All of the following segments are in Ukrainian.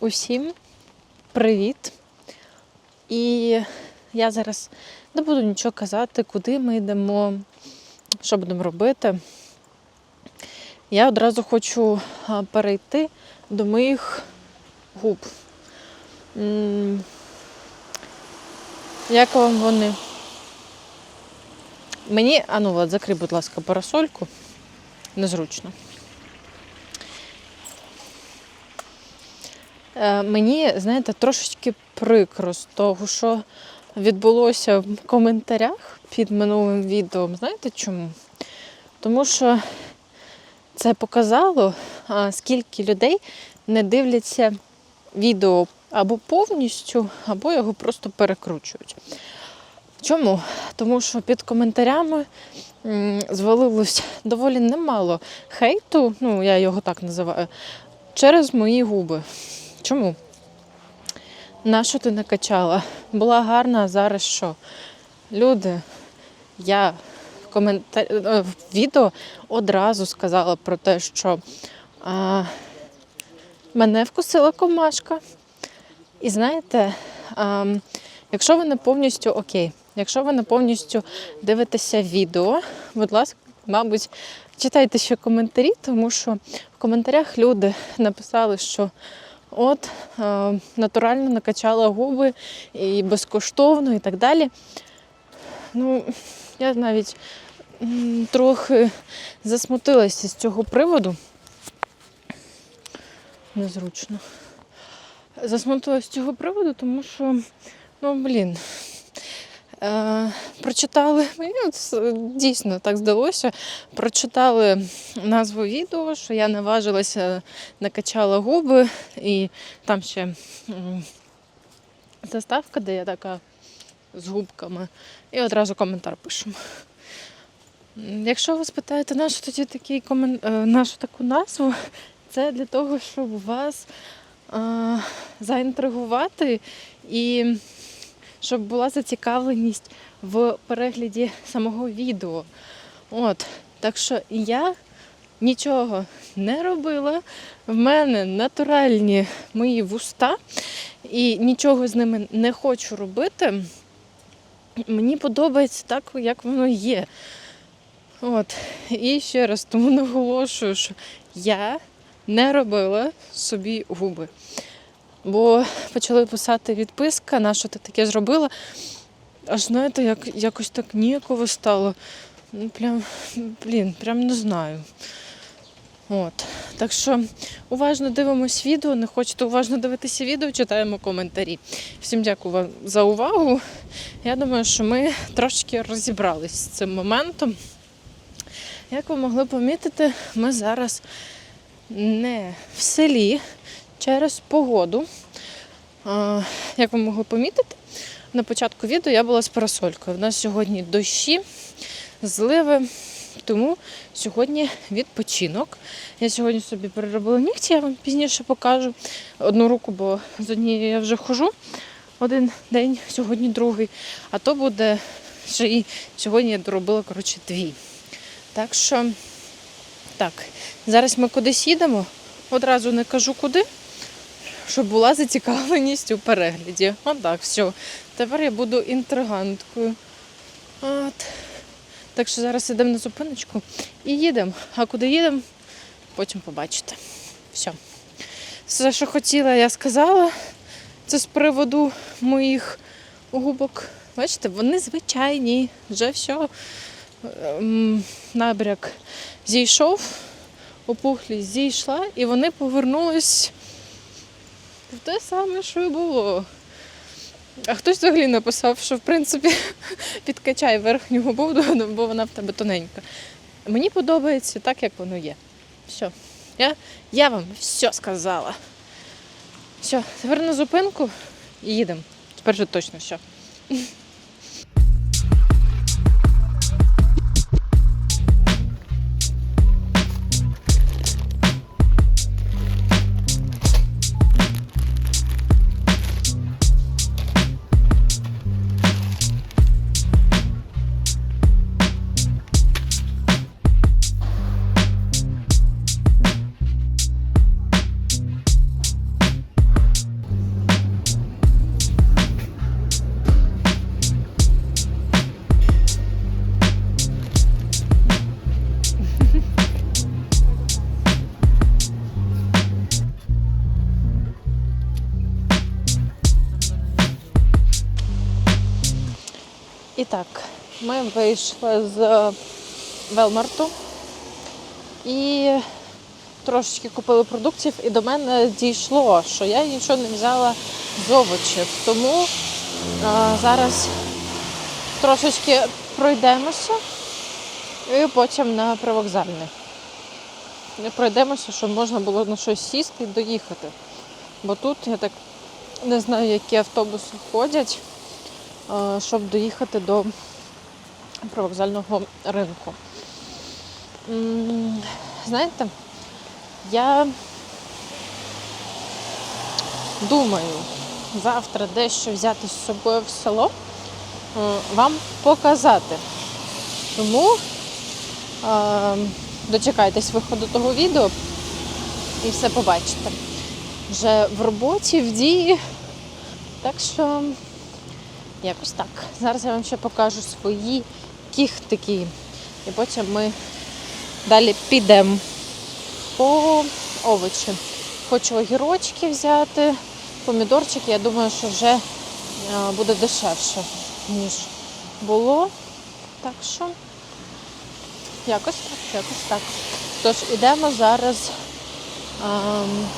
Усім привіт! І я зараз не буду нічого казати, куди ми йдемо, що будемо робити. Я одразу хочу перейти до моїх губ. Як вам вони? Мені, а ну Влад, закрий, будь ласка, парасольку. Незручно. Мені, знаєте, трошечки прикро з того, що відбулося в коментарях під минулим відео. Знаєте чому? Тому що це показало, скільки людей не дивляться відео або повністю, або його просто перекручують. Чому? Тому що під коментарями звалилось доволі немало хейту, ну я його так називаю, через мої губи. Чому? Нащо ти накачала? Була гарна, а зараз що? Люди, я в, коментар... е, в відео одразу сказала про те, що а, мене вкусила комашка. І знаєте, а, якщо ви не повністю окей, якщо ви не повністю дивитеся відео, будь ласка, мабуть, читайте ще коментарі, тому що в коментарях люди написали, що от е, натурально накачала губи і безкоштовно, і так далі. Ну, я навіть трохи засмутилася з цього приводу. Незручно. Засмутилася з цього приводу, тому що, ну, блін. Е, прочитали, мені дійсно так здалося. Прочитали назву відео, що я наважилася, накачала губи, і там ще заставка, де я така з губками, і одразу коментар пишемо. Якщо ви спитаєте, нашу тоді такий комен... е, нашу таку назву, це для того, щоб вас е, заінтригувати і щоб була зацікавленість в перегляді самого відео. От. Так що я нічого не робила. В мене натуральні мої вуста, і нічого з ними не хочу робити. Мені подобається так, як воно є. От. І ще раз тому наголошую, що я не робила собі губи. Бо почали писати відписка, на що ти таке зробила. Аж знаєте, як, якось так ніяково стало. Ну, прям, блін, прям не знаю. От. Так що уважно дивимось відео. Не хочете уважно дивитися відео, читаємо коментарі. Всім дякую вам за увагу. Я думаю, що ми трошки розібрались з цим моментом. Як ви могли помітити, ми зараз не в селі через погоду. Як ви могли помітити, на початку відео я була з парасолькою. У нас сьогодні дощі, зливи, тому сьогодні відпочинок. Я сьогодні собі переробила нігті, я вам пізніше покажу. Одну руку, бо з однією я вже хожу один день, сьогодні другий. А то буде ще і сьогодні я доробила коротше, дві. Так що, так, зараз ми кудись їдемо. Одразу не кажу куди щоб була зацікавленість у перегляді. Отак, все. Тепер я буду інтриганткою. От. Так що зараз йдемо на зупиночку і їдемо. А куди їдемо, потім побачите. Все. Все, що хотіла, я сказала. Це з приводу моїх губок. Бачите, вони звичайні. Вже все. Ем, Набряк зійшов, опухлість зійшла, і вони повернулись те саме, що і було. А хтось взагалі написав, що в принципі підкачай верхню губу, бо вона в тебе тоненька. Мені подобається так, як воно є. Все. Я, я вам все сказала. Все, тепер на зупинку і їдемо. Тепер вже точно все. І так, ми вийшли з Велмарту і трошечки купили продуктів, і до мене дійшло, що я нічого не взяла з овочів. Тому а, зараз трошечки пройдемося і потім на привокзальне. І Пройдемося, щоб можна було на щось сісти і доїхати. Бо тут я так не знаю, які автобуси ходять, щоб доїхати до привокзального ринку. Знаєте, я думаю завтра дещо взяти з собою в село, е, вам показати. Тому е, дочекайтесь виходу того відео і все побачите. Вже в роботі, в дії. Так що якось так. Зараз я вам ще покажу свої кіхтики. І потім ми далі підемо по овочі. Хочу огірочки взяти, помідорчики. Я думаю, що вже е, буде дешевше, ніж було. Так що якось так, якось так. Тож ідемо зараз ем,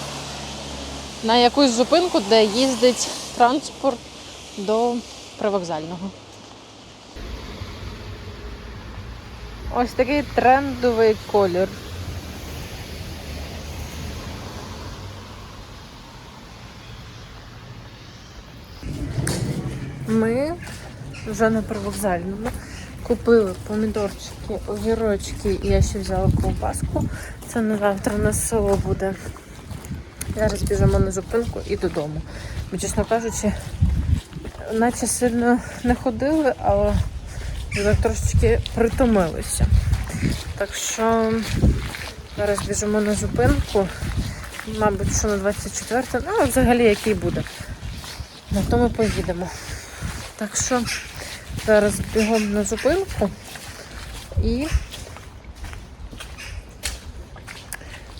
на якусь зупинку, де їздить транспорт до привокзального. Ось такий трендовий колір. Ми вже на привокзальному купили помідорчики, огірочки і я ще взяла ковбаску. Це на завтра на село буде. Зараз біжимо на зупинку і додому. Бо, чесно кажучи, наче сильно не ходили, але вже трошечки притомилися. Так що зараз біжимо на зупинку. Мабуть, що на 24, ну а взагалі який буде. На то ми поїдемо. Так що зараз бігом на зупинку і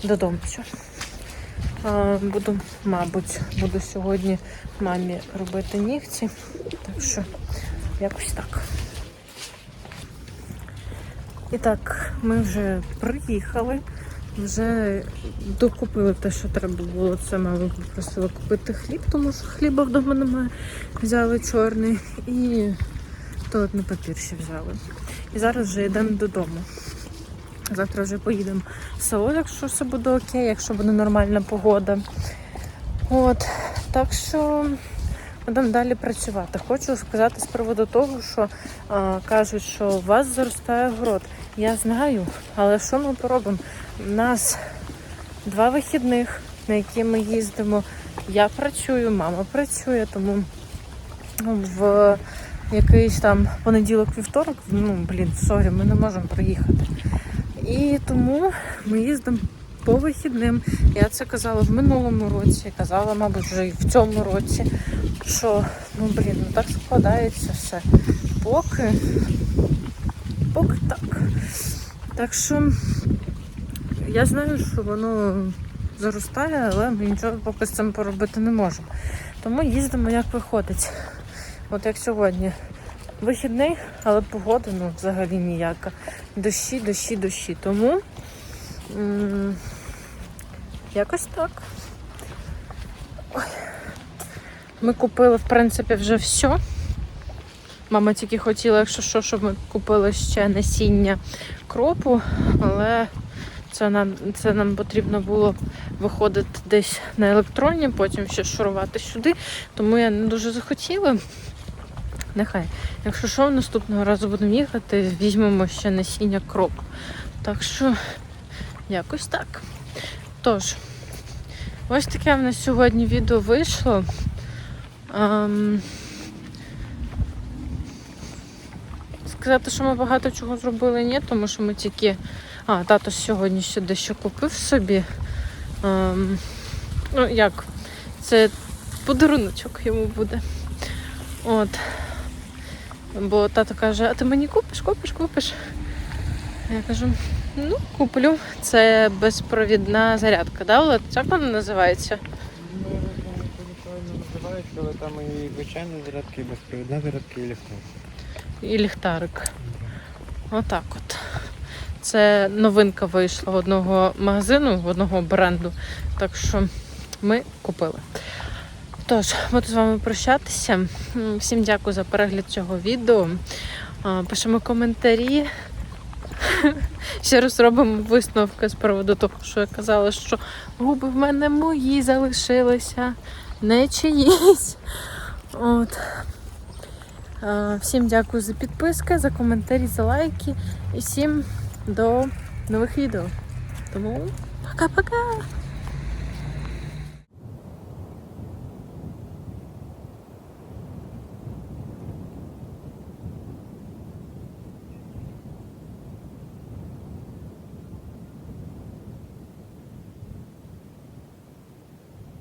додому. Буду, мабуть, буду сьогодні мамі робити нігті. Так що якось так. І так, ми вже приїхали, вже докупили те, що треба було. Це мама попросила купити хліб, тому що хліба вдома немає. Взяли чорний і туалетний папір ще взяли. І зараз вже йдемо додому. Завтра вже поїдемо в село, якщо все буде окей, якщо буде нормальна погода. От, так що будемо далі працювати. Хочу сказати з приводу того, що а, кажуть, що у вас заростає город. Я знаю, але що ми поробимо? У нас два вихідних, на які ми їздимо. Я працюю, мама працює, тому в якийсь там понеділок-вівторок, ну блін, сорі, ми не можемо приїхати. І тому ми їздимо по вихідним. Я це казала в минулому році, казала, мабуть, вже і в цьому році, що ну блін, ну так складається все. Поки, поки так. Так що я знаю, що воно заростає, але ми нічого поки з цим поробити не можемо. Тому їздимо як виходить. От як сьогодні. Вихідний, але погода ну, взагалі ніяка. Дощі, дощі, дощі. Тому м- якось так. Ой. Ми купили, в принципі, вже все. Мама тільки хотіла, якщо що, щоб ми купили ще насіння кропу, але це нам, це нам потрібно було виходити десь на електроні, потім ще шурувати сюди. Тому я не дуже захотіла. Нехай. Якщо що, наступного разу будемо їхати, візьмемо ще насіння кропу. Так що, якось так. Тож, ось таке в нас сьогодні відео вийшло. Ем... Сказати, що ми багато чого зробили, ні, тому що ми тільки. А, тато сьогодні ще дещо купив собі. Ем... Ну, як? Це подаруночок йому буде. От. Бо тато каже, а ти мені купиш, купиш, купиш. Я кажу, ну, куплю. Це безпровідна зарядка, да, Олег? Як вона називається? Ну, я не знаю, як вони правильно але там і звичайна зарядка, і безпровідна зарядка, і ліфтова. і ліхтарик. Отак от. Це новинка вийшла в одного магазину, в одного бренду. Так що ми купили. Тож, буду з вами прощатися. Всім дякую за перегляд цього відео. Пишемо коментарі. Ще раз робимо висновки з приводу того, що я казала, що губи в мене мої залишилися, не чиїсь. От. Всім дякую за підписки, за коментарі, за лайки. І всім до нових відео. Тому пока-пока!